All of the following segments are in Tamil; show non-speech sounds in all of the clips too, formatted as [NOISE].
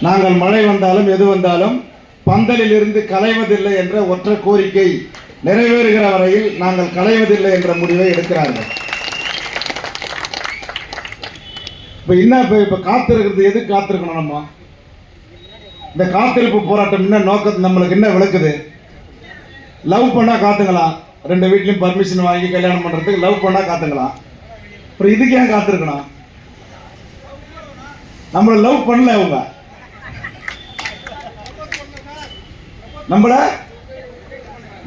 நாங்கள் மழை வந்தாலும் எது வந்தாலும் பந்தலில் இருந்து களைவதில்லை என்ற ஒற்றை கோரிக்கை நிறைவேறுகிற வரையில் நாங்கள் களைவதில்லை என்ற முடிவை எடுக்கிறார்கள். இப்ப என்ன இப்ப இப்ப காத்திருக்கிறது எது காத்திருக்கணும் நம்ம? இந்த காத்திருப்பு போராட்டம் என்ன நோக்கம் நம்மளுக்கு என்ன விளக்குது? லவ் பண்ணா காத்துக்கலாம் ரெண்டு வீட்லையும் பர்மிஷன் வாங்கி கல்யாணம் பண்றதுக்கு லவ் பண்ணா காத்துக்கலாம் அப்புறம் இதுக்கு ஏன் காத்திருக்கணும்? நம்மள லவ் பண்ணல அவங்க நம்மள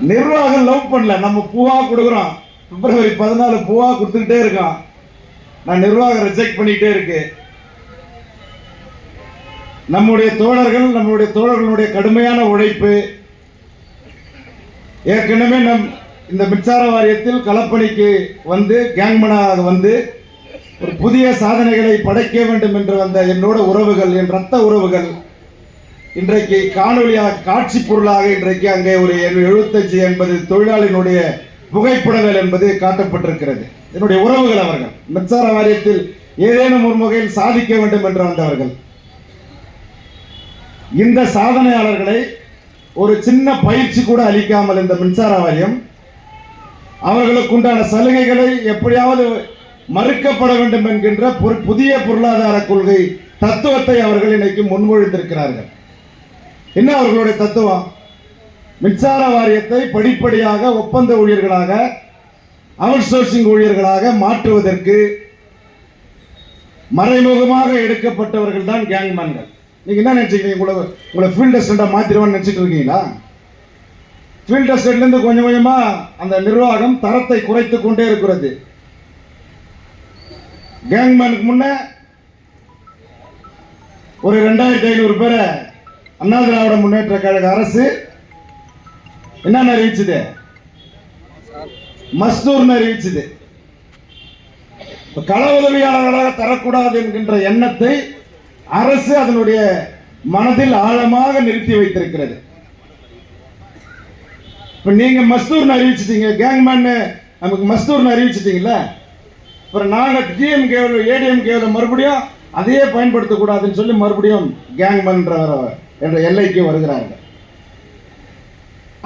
நிர்வாகம் லவ் பண்ணல. நம்ம பூவா கொடுக்குறோம். பிப்ரவரி பதினாலு பூவா கொடுத்துக்கிட்டே இருக்கோம். நான் நிர்வாகம் ரிஜெக்ட் பண்ணிக்கிட்டே இருக்கு. நம்முடைய தோழர்கள் நம்முடைய தோழர்களுடைய கடுமையான உழைப்பு. ஏற்கனவே நம் இந்த மின்சார வாரியத்தில் களப்பணிக்கு வந்து கேங்மனாக வந்து ஒரு புதிய சாதனைகளை படைக்க வேண்டும் என்று வந்த என்னோட உறவுகள் என் ரத்த உறவுகள் இன்றைக்கு காணொலியாக காட்சி பொருளாக இன்றைக்கு அங்கே ஒரு எழுபத்தஞ்சு என்பது தொழிலாளியினுடைய புகைப்படங்கள் என்பது காட்டப்பட்டிருக்கிறது. என்னுடைய உறவுகள் அவர்கள் மின்சார வாரியத்தில் ஏதேனும் ஒரு முகையில் சாதிக்க வேண்டும் என்று வந்தவர்கள். இந்த சாதனையாளர்களை ஒரு சின்ன பயிற்சி கூட அளிக்காமல் இந்த மின்சார வாரியம் அவர்களுக்கு உண்டான சலுகைகளை எப்படியாவது மறுக்கப்பட வேண்டும் என்கின்ற பொரு- புதிய பொருளாதார கொள்கை தத்துவத்தை அவர்கள் இன்னைக்கு முன்மொழிந்திருக்கிறார்கள். என்ன அவர்களுடைய தத்துவம்? மின்சார வாரியத்தை படிப்படியாக ஒப்பந்த ஊழியர்களாக அவுட் சோர்சிங் ஊழியர்களாக மாற்றுவதற்கு மறைமுகமாக எடுக்கப்பட்டவர்கள் தான் கேங்மேன்கள் நீங்க என்ன நினைச்சுக்கிறீங்க? உங்களை உங்களை ஃபீல்ட் அசிஸ்டண்டா மாத்திருவான்னு நினைச்சிட்டு இருக்கீங்களா? ஃபீல்ட் அசிஸ்டன்ட்லேருந்து கொஞ்சம் கொஞ்சமாக அந்த நிர்வாகம் தரத்தை குறைத்து கொண்டே இருக்கிறது. கேங்மேனுக்கு முன்ன ஒரு ரெண்டாயிரத்தி ஐநூறு பேரை அண்ணா திராவிட முன்னேற்ற கழக அரசு என்னென்ன அறிவிச்சது? மஸ்தூர்னு அறிவிச்சது. கள உதவியாளர்களாக தரக்கூடாது என்கின்ற எண்ணத்தை அரசு அதனுடைய மனதில் ஆழமாக நிறுத்தி வைத்திருக்கிறது. இப்ப நீங்க மஸ்தூர்னு அறிவிச்சிட்டீங்க கேங்மேன் நமக்கு மஸ்தூர்னு அறிவிச்சிட்டீங்களா அப்புறம் நாங்க டிஎம்கேவில் ஏடிஎம்கேவில் மறுபடியும் அதையே பயன்படுத்தக்கூடாதுன்னு சொல்லி மறுபடியும் கேங்மேன்ற என்ற எல்லைக்கு வருகிறாங்க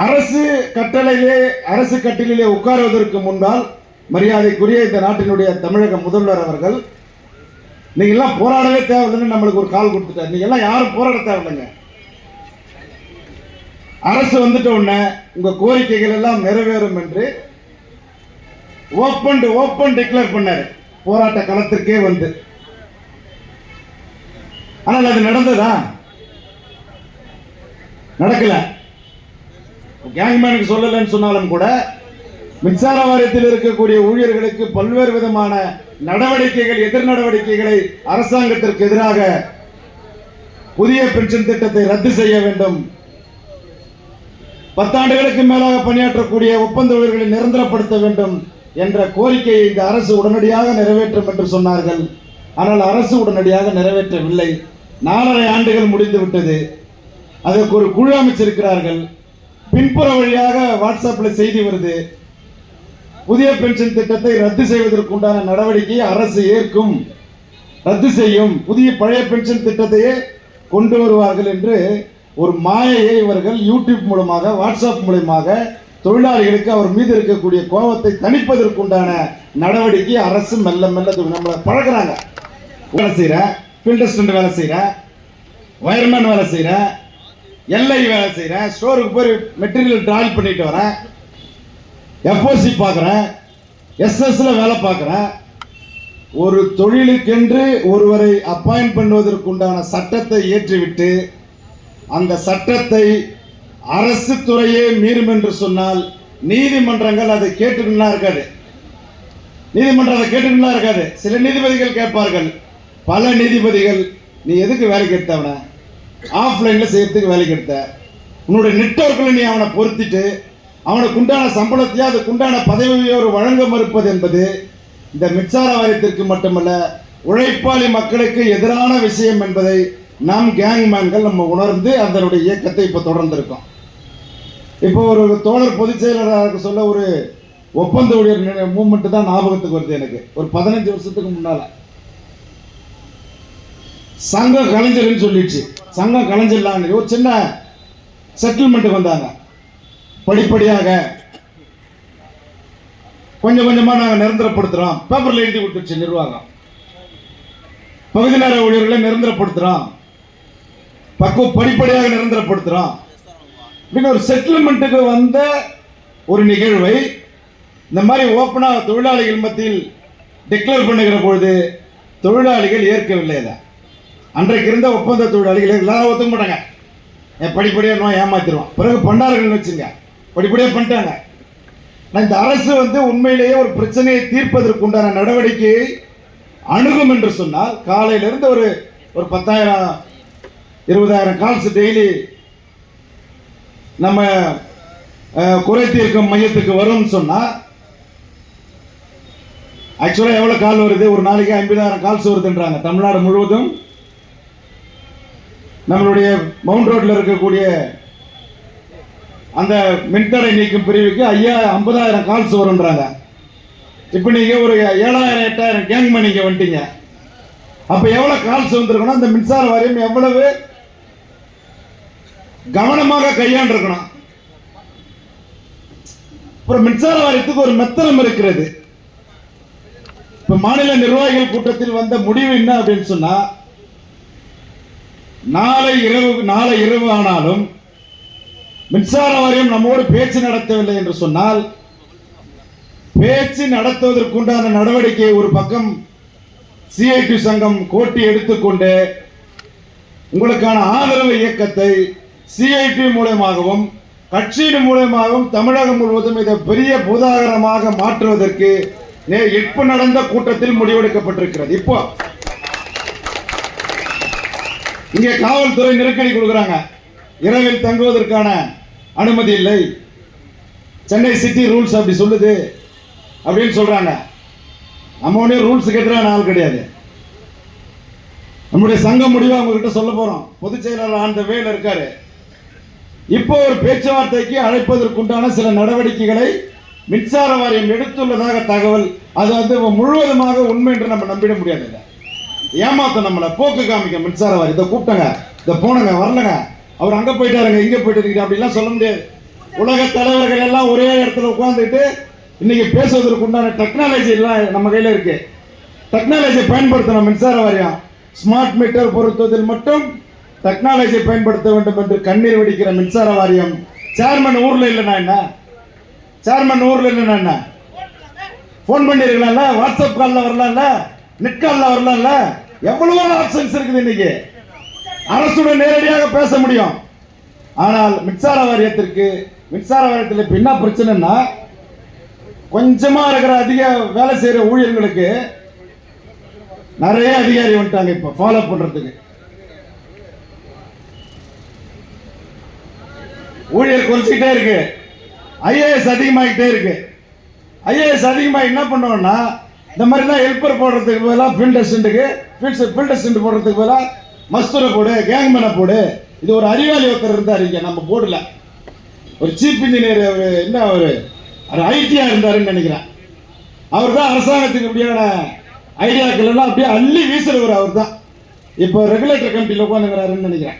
அரசு கட்டளையிலே அரசு கட்டிலே உட்காருவதற்கு முன்னால் மரியாதைக்குரிய இந்த நாட்டினுடைய தமிழக முதல்வர் அவர்கள் நீங்க எல்லாம் போராடவே தேவையில்லைன்னு நம்மளுக்கு ஒரு கால் கொடுத்துட்டார். நீங்க எல்லாம் யாரும் போராட தேவையில்லைங்க. அரசு வந்துட்ட உடனே உங்க கோரிக்கைகள் எல்லாம் நிறைவேறும் என்று ஓப்பன் ஓப்பன் டிக்ளேர் பண்ணாரு. போராட்ட களத்திற்கே வந்து. ஆனால் அது நடந்ததா? நடக்கல. கேங்மேனுக்கு சொல்லலைன்னு சொன்னாலும் கூட மின்சார வாரியத்தில் இருக்கக்கூடிய ஊழியர்களுக்கு பல்வேறு விதமான நடவடிக்கைகள் எதிர் நடவடிக்கைகளை அரசாங்கத்திற்கு எதிராக புதிய பென்ஷன் திட்டத்தை ரத்து செய்ய வேண்டும். பத்தாண்டுகளுக்கு மேலாக பணியாற்றக்கூடிய ஒப்பந்த ஊழியர்களை நிரந்தரப்படுத்த வேண்டும். என்ற கோரிக்கையை இந்த அரசு உடனடியாக நிறைவேற்றும் என்று சொன்னார்கள். ஆனால் அரசு உடனடியாக நிறைவேற்றவில்லை. நாலரை ஆண்டுகள் முடிந்துவிட்டது. அதற்கு ஒரு குழு அமைச்சிருக்கிறார்கள். பின்புற வழியாக வாட்ஸ்அப்பில் செய்தி வருது. புதிய பென்ஷன் திட்டத்தை ரத்து செய்வதற்குண்டான நடவடிக்கையை அரசு ஏற்கும். ரத்து செய்யும். புதிய பழைய பென்ஷன் திட்டத்தையே கொண்டு வருவார்கள் என்று ஒரு மாயையை இவர்கள் யூடியூப் மூலமாக வாட்ஸ்அப் மூலமாக தொழிலாளிகளுக்கு அவர் மீது இருக்கக்கூடிய கோபத்தை தணிப்பதற்குண்டான நடவடிக்கை அரசு மெல்ல மெல்ல நம்மளை பழகுறாங்க. வேலை செய்கிறேன் ஃபீல்ட் வேலை செய்கிறேன் வயர்மேன் வேலை செய்கிறேன் எல்ஐ வேலை செய்கிறேன் ஸ்டோருக்கு போய் மெட்டீரியல் ட்ரால் பண்ணிட்டு வரேன் எஃப்ஓசி பார்க்குறேன் எஸ்எஸ்ல வேலை பார்க்குறேன் ஒரு தொழிலுக்கென்று ஒருவரை அப்பாயிண்ட் பண்ணுவதற்குண்டான சட்டத்தை ஏற்றிவிட்டு அந்த சட்டத்தை அரசு துறையே மீறும் என்று சொன்னால் நீதிமன்றங்கள் அதை கேட்டுக்கொள்ளா இருக்காது. நீதிமன்றம் அதை கேட்டுக்கொள்ளா இருக்காது. சில நீதிபதிகள் கேட்பார்கள். பல நீதிபதிகள் நீ எதுக்கு வேலைக்கு எடுத்தவன ஆஃப்லைனில் செய்யறதுக்கு வேலைக்கு எடுத்த உன்னுடைய நெட்ஒர்க்கில் நீ அவனை பொருத்திட்டு அவனுக்கு உண்டான சம்பளத்தையோ அதுக்கு உண்டான பதவியோ வழங்க மறுப்பது என்பது இந்த மின்சார வாரியத்திற்கு மட்டுமல்ல உழைப்பாளி மக்களுக்கு எதிரான விஷயம் என்பதை நாம் கேங்மேன்கள் நம்ம உணர்ந்து அதனுடைய இயக்கத்தை இப்போ தொடர்ந்திருக்கோம். இப்போ ஒரு தோழர் பொதுச் செயலாளராக சொல்ல ஒரு ஒப்பந்த ஊழியர் மூமெண்ட் தான் ஞாபகத்துக்கு வருது எனக்கு. ஒரு பதினஞ்சு வருஷத்துக்கு முன்னால. சங்கம் கலைஞர்னு சொல்லிடுச்சு. சங்கம் கலைஞர்லான்னு. ஒரு சின்ன செட்டில்மெண்ட் வந்தாங்க. படிப்படியாக கொஞ்சம் கொஞ்சமாக நாங்கள் நிரந்தரப்படுத்துகிறோம் பேப்பரில் எழுதி விட்டுச்சு நிர்வாகம். பகுதி நேர ஊழியர்களை நிரந்தரப்படுத்துகிறோம் பக்குவ படிப்படியாக நிரந்தரப்படுத்துகிறோம் இப்படின்னு ஒரு செட்டில்மெண்ட்டுக்கு வந்த ஒரு நிகழ்வை இந்த மாதிரி ஓப்பனாக தொழிலாளிகள் மத்தியில் டிக்ளேர் பண்ணுகிற பொழுது தொழிலாளிகள் ஏற்கவில்லை அன்றைக்கு இருந்த ஒப்பந்த தொழிலாளிகள் எல்லாரும் ஒத்துக்க மாட்டாங்க. என் படிப்படியாக நோய் ஏமாத்திடுவான். பிறகு பண்ணார்கள்னு வச்சுங்க. படிப்படியாக பண்ணிட்டாங்க. நான் இந்த அரசு வந்து உண்மையிலேயே ஒரு பிரச்சனையை தீர்ப்பதற்கு உண்டான நடவடிக்கையை அணுகும் என்று சொன்னால் காலையிலிருந்து ஒரு ஒரு பத்தாயிரம் இருபதாயிரம் கால்ஸ் டெய்லி நம்ம குறை தீர்க்கும் மையத்துக்கு வரும்னு சொன்னால் ஆக்சுவலாக எவ்வளோ கால் வருது? ஒரு நாளைக்கு ஐம்பதாயிரம் கால்ஸ் வருதுன்றாங்க. தமிழ்நாடு முழுவதும் நம்மளுடைய மவுண்ட் ரோட்டில் இருக்கக்கூடிய அந்த மின்தடை நீக்கும் பிரிவுக்கு ஐயா ஐம்பதாயிரம் கால்ஸ் வரும்ன்றாங்க. இப்போ நீங்கள் ஒரு ஏழாயிரம் எட்டாயிரம் கேங் நீங்கள் வந்துட்டீங்க. அப்போ எவ்வளோ கால்ஸ் வந்திருக்கணும் அந்த மின்சார வாரியம் எவ்வளவு கவனமாக கையாண்டிருக்கணும். அப்புறம் மின்சார வாரியத்துக்கு ஒரு மெத்தனம் இருக்கிறது. இப்ப மாநில நிர்வாகிகள் கூட்டத்தில் வந்த முடிவு என்ன அப்படின்னு சொன்னா நாளை இரவு நாளை இரவு ஆனாலும் மின்சார வாரியம் நம்மோடு பேச்சு நடத்தவில்லை என்று சொன்னால் பேச்சு நடத்துவதற்குண்டான நடவடிக்கையை ஒரு பக்கம் சிஐடி சங்கம் கோட்டி எடுத்துக்கொண்டு உங்களுக்கான ஆதரவு இயக்கத்தை சிஐடி மூலயமாகவும் கட்சியின் மூலயமாகவும் தமிழகம் முழுவதும் இதை பெரிய பூதாகரமாக மாற்றுவதற்கு இப்ப நடந்த கூட்டத்தில் முடிவெடுக்கப்பட்டிருக்கிறது. இப்போ இங்கே காவல்துறை நெருக்கடி கொடுக்குறாங்க. இரவில் தங்குவதற்கான அனுமதி இல்லை. சென்னை சிட்டி ரூல்ஸ் அப்படி சொல்லுது அப்படின்னு சொல்றாங்க. நம்ம ஒன்றே ரூல்ஸ் எதிரான ஆள் கிடையாது. நம்முடைய சங்கம் முடிவாக அவங்க கிட்ட சொல்ல போறோம். பொதுச் செயலாளர் ஆண்ட வேல இருக்காரு. இப்போ ஒரு பேச்சுவார்த்தைக்கு அழைப்பதற்குண்டான சில நடவடிக்கைகளை மின்சார வாரியம் எடுத்துள்ளதாக தகவல். அது வந்து முழுவதுமாக உண்மை என்று நம்ம நம்பிட முடியாது ஏமாத்த நம்மளை போக்கு காமிக்க மின்சார வாரி. இதை கூப்பிட்டங்க. இதை போனங்க வரலங்க. அவர் அங்கே போயிட்டாருங்க இங்கே போயிட்டு இருக்கீங்க அப்படிலாம் சொல்ல முடியாது. உலக தலைவர்கள் எல்லாம் ஒரே இடத்துல உட்காந்துட்டு இன்னைக்கு பேசுவதற்கு உண்டான டெக்னாலஜி எல்லாம் நம்ம கையில் இருக்கு. டெக்னாலஜியை பயன்படுத்தணும் மின்சார வாரியம். ஸ்மார்ட் மீட்டர் பொருத்துவதில் மட்டும் டெக்னாலஜி பயன்படுத்த வேண்டும் என்று கண்ணீர் வெடிக்கிற மின்சார வாரியம் சேர்மன் ஊர்ல இல்லைன்னா என்ன? சேர்மன் ஊர்ல இல்லைன்னா என்ன? ஃபோன் பண்ணிருக்கலாம்ல? வாட்ஸ்அப் காலில் வரலாம்ல? நெட் காலில் வரலாம்ல? எவ்வளவோ ஆப்ஷன்ஸ் இருக்குது இன்னைக்கு. அரசுடன் நேரடியாக பேச முடியும். ஆனால் மின்சார வாரியத்திற்கு மின்சார வாரியத்தில் இப்போ என்ன பிரச்சனைன்னா கொஞ்சமாக இருக்கிற அதிக வேலை செய்கிற ஊழியர்களுக்கு நிறைய அதிகாரி வந்துட்டாங்க இப்போ. ஃபாலோ பண்ணுறதுக்கு ஊழியர் குறைச்சிக்கிட்டே இருக்கு. ஐஏஎஸ் அதிகமாகிட்டே இருக்கு. ஐஏஎஸ் அதிகமாக என்ன பண்ணுவோம்னா இந்த மாதிரி தான் ஹெல்ப்பர் போடுறதுக்கு பதிலாக ஃபீல்ட் அசிஸ்டண்ட்டுக்கு ஃபீல்ட் ஃபீல்ட் அசிஸ்டன்ட் போடுறதுக்கு பதிலாக மஸ்தூரை போடு கேங்மேனை போடு. இது ஒரு அறிவாளி ஒருத்தர் இருந்தார் இங்கே நம்ம போர்டில் ஒரு சீஃப் இன்ஜினியர் அவர் என்ன அவர்? அவர் ஐடியா இருந்தாருன்னு நினைக்கிறேன். அவர் தான் அரசாங்கத்துக்கு இப்படியான ஐடியாக்கள் எல்லாம் அப்படியே அள்ளி வீசுறவர் அவர் தான் இப்போ ரெகுலேட்டர் கமிட்டியில் உட்காந்துங்கிறாருன்னு நினைக்கிறேன்.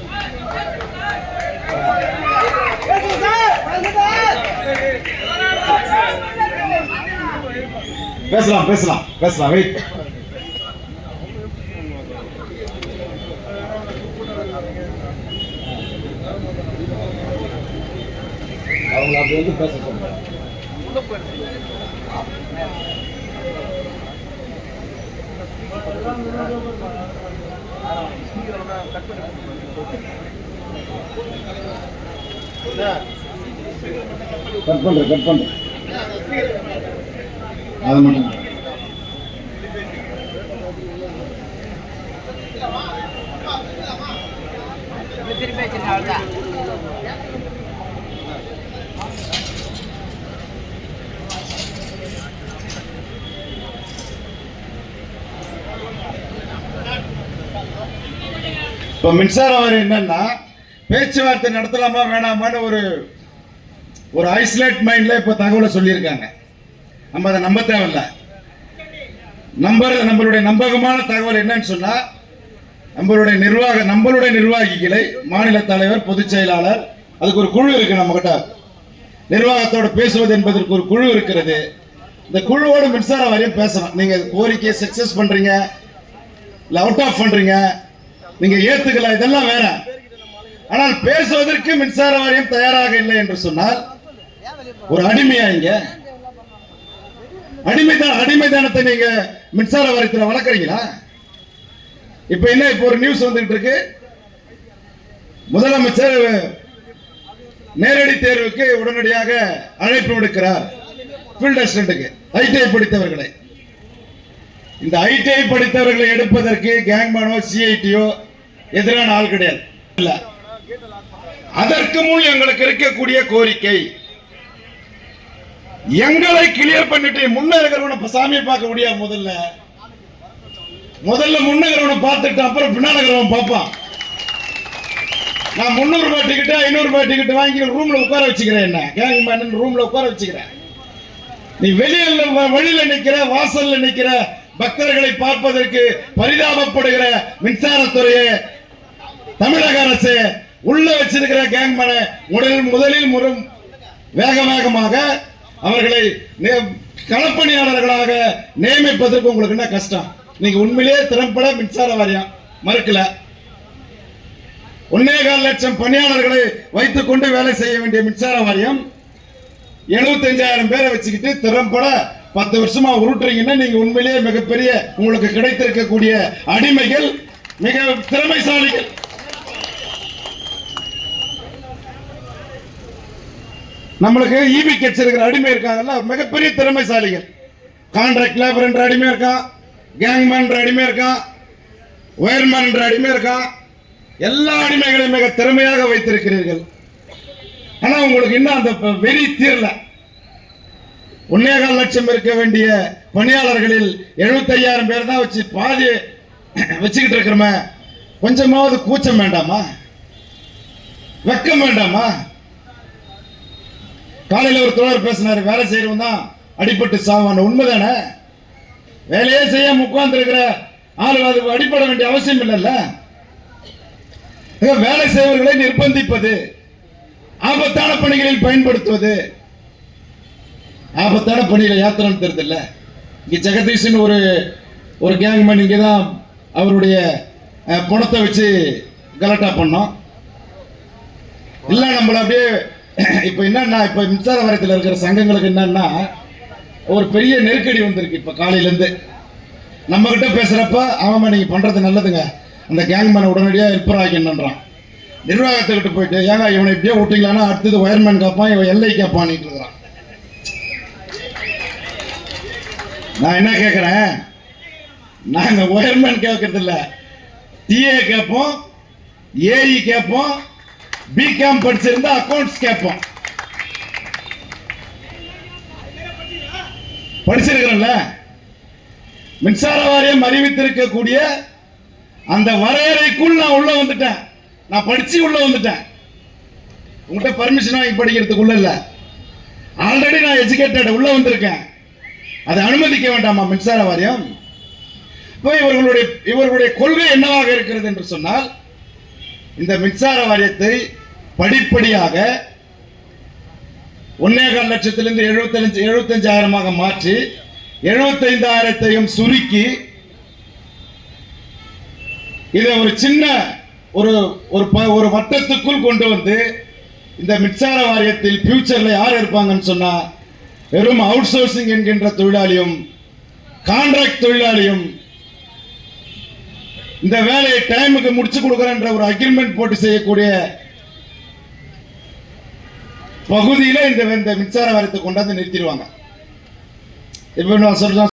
பேசலாம் பேசலாம் பேசலாம் வெயிட் அவங்க அப்படி வந்து பேச சொல்றேன் கட் பண்றேன் கட் பண்றேன். அது மட்டும் இப்போ மின்சாரம் வாரியம் என்னன்னா பேச்சுவார்த்தை நடத்தலாமா வேணாமான்னு ஒரு ஒரு ஐசோலேட் மைண்டில் இப்போ தகவலை சொல்லியிருக்காங்க. நம்ம அதை நம்ப தேவையில்ல. நம்பர் நம்மளுடைய நம்பகமான தகவல் என்னன்னு சொன்னா நம்மளுடைய நிர்வாக நம்மளுடைய நிர்வாகிகளை மாநில தலைவர் பொதுச் செயலாளர் அதுக்கு ஒரு குழு இருக்கு நம்ம கிட்ட நிர்வாகத்தோடு பேசுவது என்பதற்கு ஒரு குழு இருக்கிறது. இந்த குழுவோடு மின்சார வாரியம் பேசணும். நீங்க கோரிக்கையை சக்சஸ் பண்றீங்க இல்ல அவுட் ஆஃப் பண்றீங்க நீங்க ஏத்துக்கல இதெல்லாம் வேற. ஆனால் பேசுவதற்கு மின்சார வாரியம் தயாராக இல்லை என்று சொன்னால் ஒரு அடிமையா இங்க? அடிமைதான் அடிமைதானத்தை நீங்க மின்சார வாரியத்தில் வளர்க்குறீங்களா? இப்ப என்ன இப்போ ஒரு நியூஸ் வந்துகிட்டு இருக்கு. முதலமைச்சர் நேரடி தேர்வுக்கு உடனடியாக அழைப்பு விடுக்கிறார் ஃபீல்ட் அசிஸ்டன்ட்டுக்கு ஐடிஐ படித்தவர்களை. இந்த ஐடிஐ படித்தவர்களை எடுப்பதற்கு கேங்மேனோ சிஐடியோ எதிரான ஆள் கிடையாது. இல்லை. அதற்கு முன் எங்களுக்கு இருக்கக்கூடிய கோரிக்கை எங்களை கிளியர் பண்ணிட்டு முன்னகரவனை இப்ப சாமியை பார்க்க முடியாது முதல்ல? முதல்ல முன்னகரவனை பார்த்துட்டு அப்புறம் பின்னாடகரவன் பார்ப்பான். நான் முந்நூறு ரூபாய் டிக்கெட் ஐநூறு ரூபாய் டிக்கெட் வாங்கி ரூம்ல உட்கார வச்சுக்கிறேன் என்ன? கேங் மேன் ரூம்ல உட்கார வச்சுக்கிறேன். நீ வெளியில வ- வழியில நிக்கிற வாசல்ல நிக்கிற பக்தர்களை பார்ப்பதற்கு பரிதாபப்படுகிற மின்சாரத்துறையே தமிழக அரசு உள்ள வச்சிருக்கிற கேங்மனை முதலில் முதலில் முறை வேக வேகமாக அவர்களை நே- களப்பணியாளர்களாக நியமிப்பதற்கு உங்களுக்கு என்ன கஷ்டம்? நீங்க உண்மையிலேயே திறம்பட மின்சார வாரியம் மறுக்கல. ஒன்னே கால் லட்சம் பணியாளர்களை வைத்துக் கொண்டு வேலை செய்ய வேண்டிய மின்சார வாரியம் எழுபத்தஞ்சாயிரம் பேரை வச்சுக்கிட்டு திறம்பட பத்து வருஷமா உருட்டுறீங்கன்னா நீங்க உண்மையிலேயே மிகப்பெரிய உங்களுக்கு கிடைத்திருக்கக்கூடிய அடிமைகள் மிக திறமைசாலிகள். நம்மளுக்கு ஈபி இருக்கிற அடிமை இருக்காங்கல்ல மிகப்பெரிய திறமைசாலிகள். கான்ட்ராக்ட் லேபர் என்ற அடிமை இருக்கான் கேங்மேன் அடிமை இருக்கான் ஒயர்மேன் என்ற அடிமை இருக்கான் எல்லா அடிமைகளையும் மிக திறமையாக வைத்திருக்கிறீர்கள். ஆனால் உங்களுக்கு இன்னும் அந்த வெறி தீரல. ஒன்னேகால் லட்சம் இருக்க வேண்டிய பணியாளர்களில் 75000 பேர் தான் வச்சு பாதி வச்சுக்கிட்டு இருக்கிறோமே. கொஞ்சமாவது கூச்சம் வேண்டாமா? வெக்கம் வேண்டாமா? காலையில் ஒரு தோழர் பேசினார் வேலை செய்யறவன் தான் அடிபட்டு சாவான. உண்மைதானே? வேலையே செய்யாம உட்கார்ந்து இருக்கிற ஆள் அது அடிப்பட வேண்டிய அவசியம் இல்லைல்ல? வேலை செய்வர்களை நிர்பந்திப்பது ஆபத்தான பணிகளில் பயன்படுத்துவது. ஆபத்தான பணியில யாத்திரம் தெரியுது இல்ல ஜெகதீஷன் ஒரு ஒரு கேங்மேன் இங்கே தான் அவருடைய பணத்தை வச்சு கலட்டா பண்ணோம். இல்லை நம்மள அப்படியே [CLEARS THROAT] இப்ப என்னன்னா இப்ப மின்சார வாரியத்தில் இருக்கிற சங்கங்களுக்கு என்னன்னா ஒரு பெரிய நெருக்கடி வந்திருக்கு இப்ப காலையில இருந்து நம்ம கிட்ட பேசுறப்ப பண்ணுறது நீங்க பண்றது நல்லதுங்க. அந்த கேங் மேனை உடனடியா ஹெல்ப்பர் ஆகின்றான் நிர்வாகத்துக்கிட்ட போயிட்டு ஏங்க இவனை இப்படியே விட்டீங்களான்னா அடுத்தது ஒயர்மேன் கேட்பான் இவன் எல்லை கேட்பான்ட்டு இருக்கிறான். நான் என்ன கேட்குறேன் நாங்க ஒயர்மேன் கேட்கறது டிஏ கேட்போம் ஏஇ கேட்போம் பிகாம் படிச்சிருந்தா அக்கௌண்ட்ஸ் கேட்போம். படிச்சிருக்கிறோம்ல? மின்சார வாரியம் அறிவித்திருக்கக்கூடிய அந்த வரையறைக்குள் நான் உள்ள வந்துட்டேன். நான் படிச்சு உள்ள வந்துட்டேன். உங்கள்கிட்ட பர்மிஷன் வாங்கி படிக்கிறதுக்குள்ள இல்ல. ஆல்ரெடி நான் எஜுகேட்டட் உள்ள வந்திருக்கேன். அதை அனுமதிக்க வேண்டாமா மின்சார வாரியம்? இப்போ இவர்களுடைய இவர்களுடைய கொள்கை என்னவாக இருக்கிறது என்று சொன்னால் இந்த மின்சார வாரியத்தை படிப்படியாக ஒன்னேகால் லட்சத்திலிருந்து எழுபத்தஞ்சு எழுபத்தஞ்சாயிரமாக மாற்றி எழுபத்தைந்தாயிரத்தையும் சுருக்கி இதை ஒரு சின்ன ஒரு ஒரு ப- ஒரு வட்டத்துக்குள் கொண்டு வந்து இந்த மின்சார வாரியத்தில் ஃபியூச்சரில் யார் இருப்பாங்கன்னு சொன்னால் வெறும் அவுட் சோர்சிங் என்கின்ற தொழிலாளியும் கான்ட்ராக்ட் தொழிலாளியும் இந்த வேலையை டைமுக்கு முடிச்சு கொடுக்குறேன்ற ஒரு அக்ரிமெண்ட் போட்டு செய்யக்கூடிய பகுதியில இந்த மின்சார வாரியத்தை கொண்டாந்து நிறுத்திடுவாங்க. இப்போ நான் சொல்றேன்